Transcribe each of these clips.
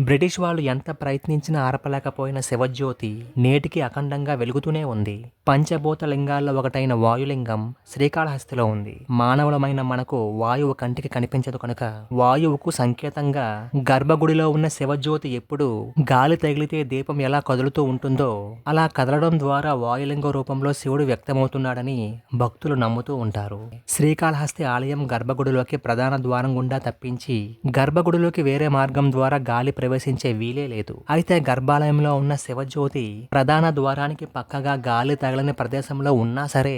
British వాళ్ళు ఎంత ప్రయత్నించినా ఆర్పలేకపోయిన శివజ్యోతి నేటికి అఖండంగా వెలుగుతూనే ఉంది. పంచభూత లింగాల్లో ఒకటైన వాయులింగం శ్రీకాళహస్తిలో ఉంది. మానవులమైన మనకు వాయువు కంటికి కనిపించదు కనుక వాయువుకు సంకేతంగా గర్భగుడిలో ఉన్న శివజ్యోతి ఎప్పుడు గాలి తగిలితే దీపం ఎలా కదులుతూ ఉంటుందో అలా కదలడం ద్వారా వాయులింగ రూపంలో శివుడు వ్యక్తమవుతున్నాడని భక్తులు నమ్ముతూ ఉంటారు. శ్రీకాళహస్తి ఆలయం గర్భగుడిలోకి ప్రధాన ద్వారం గుండా తప్పించి గర్భగుడిలోకి వేరే మార్గం ద్వారా గాలి ప్రవేశించే వీలే లేదు. అయితే గర్భాలయంలో ఉన్న శివజ్యోతి ప్రధాన ద్వారానికి పక్కగా గాలి తగలని ప్రదేశంలో ఉన్నా సరే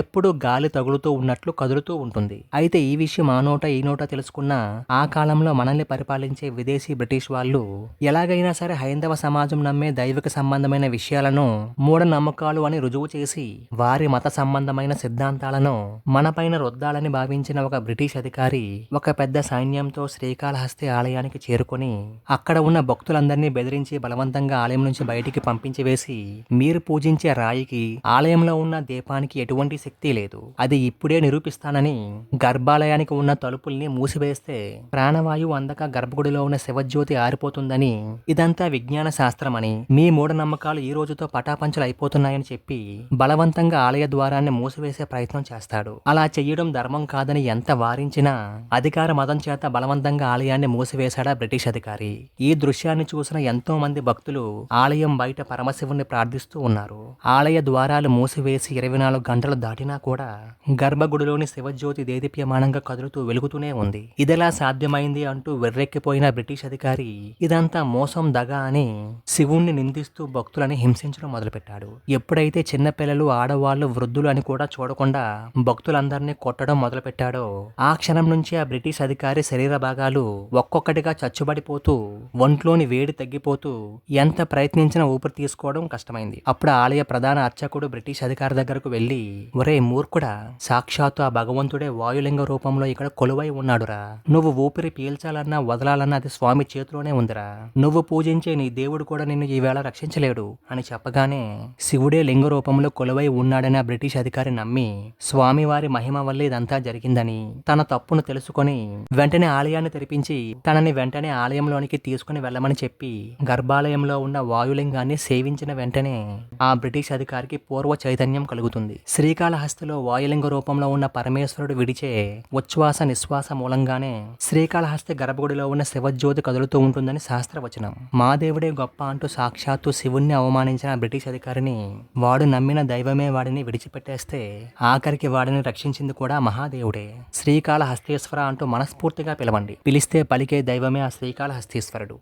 ఎప్పుడు గాలి తగులుతూ ఉన్నట్లు కదులుతూ ఉంటుంది. అయితే ఈ విషయం ఆ నోట ఈ నోట తెలుసుకున్న ఆ కాలంలో మనల్ని పరిపాలించే విదేశీ బ్రిటిష్ వాళ్ళు ఎలాగైనా సరే హైందవ సమాజం నమ్మే దైవిక సంబంధమైన విషయాలను మూఢనమ్మకాలు అని రుజువు చేసి వారి మత సంబంధమైన సిద్ధాంతాలను మనపైన రొద్దాలని భావించిన ఒక బ్రిటిష్ అధికారి ఒక పెద్ద సైన్యంతో శ్రీకాళహస్తి ఆలయానికి చేరుకొని అక్కడ అక్కడ ఉన్న భక్తులందరినీ బెదిరించి బలవంతంగా ఆలయం నుంచి బయటికి పంపించి వేసి మీరు పూజించే రాయికి ఆలయంలో ఉన్న దీపానికి ఎటువంటి శక్తి లేదు. అది ఇప్పుడే నిరూపిస్తానని గర్భాలయానికి ఉన్న తలుపుల్ని మూసివేస్తే ప్రాణవాయువు అందక గర్భగుడిలో ఉన్న శివజ్యోతి ఆరిపోతుందని ఇదంతా విజ్ఞాన శాస్త్రమని మీ మూఢనమ్మకాలు ఈ రోజుతో పటాపంచలు అయిపోతున్నాయని చెప్పి బలవంతంగా ఆలయ ద్వారాన్ని మూసివేసే ప్రయత్నం చేస్తాడు. అలా చెయ్యడం ధర్మం కాదని ఎంత వారించినా అధికార మతం చేత బలవంతంగా ఆలయాన్ని మూసివేశాడా బ్రిటిష్ అధికారి. ఈ దృశ్యాన్ని చూసిన ఎంతో మంది భక్తులు ఆలయం బయట పరమశివుణ్ణి ప్రార్థిస్తూ ఉన్నారు. ఆలయ ద్వారాలు మూసివేసి ఇరవై నాలుగు గంటలు దాటినా కూడా గర్భగుడిలోని శివజ్యోతి దేదీప్యమానంగా కదులుతూ వెలుగుతూనే ఉంది. ఇదెలా సాధ్యమైంది అంటూ వెర్రెక్కిపోయిన బ్రిటిష్ అధికారి ఇదంతా మోసం దగ అని శివుణ్ణి నిందిస్తూ భక్తులని హింసించడం మొదలుపెట్టాడు. ఎప్పుడైతే చిన్నపిల్లలు ఆడవాళ్ళు వృద్ధులు అని కూడా చూడకుండా భక్తులందరినీ కొట్టడం మొదలుపెట్టాడో ఆ క్షణం నుంచి ఆ బ్రిటిష్ అధికారి శరీర భాగాలు ఒక్కొక్కటిగా చచ్చుబడిపోతూ ఒంట్లోని వేడి తగ్గిపోతూ ఎంత ప్రయత్నించినా ఊపిరి తీసుకోవడం కష్టమైంది. అప్పుడు ఆలయ ప్రధాన అర్చకుడు బ్రిటిష్ అధికారి దగ్గరకు వెళ్ళి ఒరే మూర్ఖుడా సాక్షాత్తు ఆ భగవంతుడే వాయులింగ రూపంలో ఇక్కడ కొలువై ఉన్నాడురా. నువ్వు ఊపిరి పీల్చాలన్నా వదలాలన్నా అది స్వామి చేతిలోనే ఉందిరా. నువ్వు పూజించే నీ దేవుడు కూడా నిన్ను ఈవేళ రక్షించలేడు అని చెప్పగానే శివుడే లింగ రూపంలో కొలువై ఉన్నాడని ఆ బ్రిటిష్ అధికారి నమ్మి స్వామివారి మహిమ వల్ల ఇదంతా జరిగిందని తన తప్పును తెలుసుకొని వెంటనే ఆలయాన్ని తెరిపించి తనని వెంటనే ఆలయంలోనికి తీసుకుని వెళ్ళమని చెప్పి గర్భాలయంలో ఉన్న వాయులింగాన్ని సేవించిన వెంటనే ఆ బ్రిటిష్ అధికారికి పూర్వ చైతన్యం కలుగుతుంది. శ్రీకాళహస్తిలో వాయులింగ రూపంలో ఉన్న పరమేశ్వరుడు విడిచే ఉచ్ఛ్వాస నిశ్వాస మూలంగానే శ్రీకాళహస్తి గర్భగుడిలో ఉన్న శివజ్యోతి కదులుతూ ఉంటుందని శాస్త్రవచనం. మా దేవుడే గొప్ప అంటూ సాక్షాత్తు శివుణ్ణి అవమానించిన బ్రిటిష్ అధికారిని వాడు నమ్మిన దైవమే వాడిని విడిచిపెట్టేస్తే ఆఖరికి వాడిని రక్షించింది కూడా మహాదేవుడే. శ్రీకాళహస్తేశ్వర అంటూ మనస్ఫూర్తిగా పిలవండి. పిలిస్తే పలికే దైవమే ఆ శ్రీకాళహస్తీశ్వర. ಹರಡು